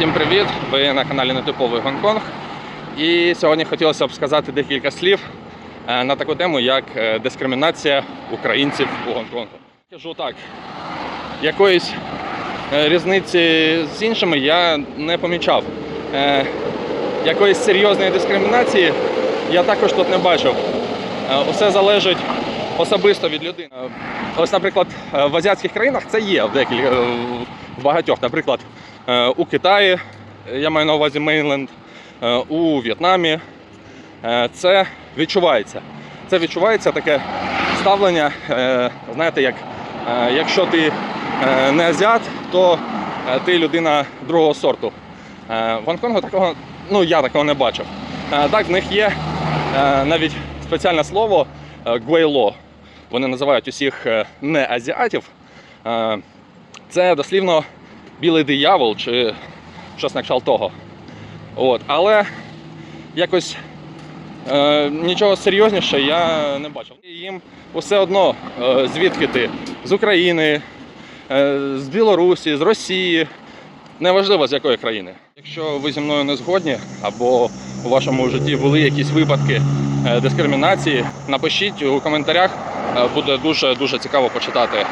Всім привіт! Ви на каналі Нетиповий Гонконг. І сьогодні хотілося б сказати декілька слів е, на таку тему, як е, дискримінація українців у Гонконгу. Кажу так, якоїсь е, різниці з іншими я не помічав. Якоїсь серйозної дискримінації я також тут не бачив. Усе залежить особисто від людини. Ось, наприклад, в азіатських країнах це є в декілька в багатьох. Наприклад, у Китаї, е, я маю на увазі Мейнленд, е, у В'єтнамі. Е, Це відчувається. Це відчувається таке ставлення, е, знаєте, як е, якщо ти е, не азіат, то е, ти людина другого сорту. Е, В Гонконгу такого, ну я такого не бачив. Е, Так, в них є е, навіть спеціальне слово е, гуейло. Вони називають усіх е, не азіатів. Е, Це дослівно білий диявол чи щось на кшталт того. От. Але якось е, нічого серйозніше я не бачив. Їм усе одно, е, звідки ти? З України, е, з Білорусі, з Росії. Неважливо з якої країни. Якщо ви зі мною не згодні, або у вашому житті були якісь випадки е, дискримінації, напишіть у коментарях. Е, Буде дуже дуже цікаво почитати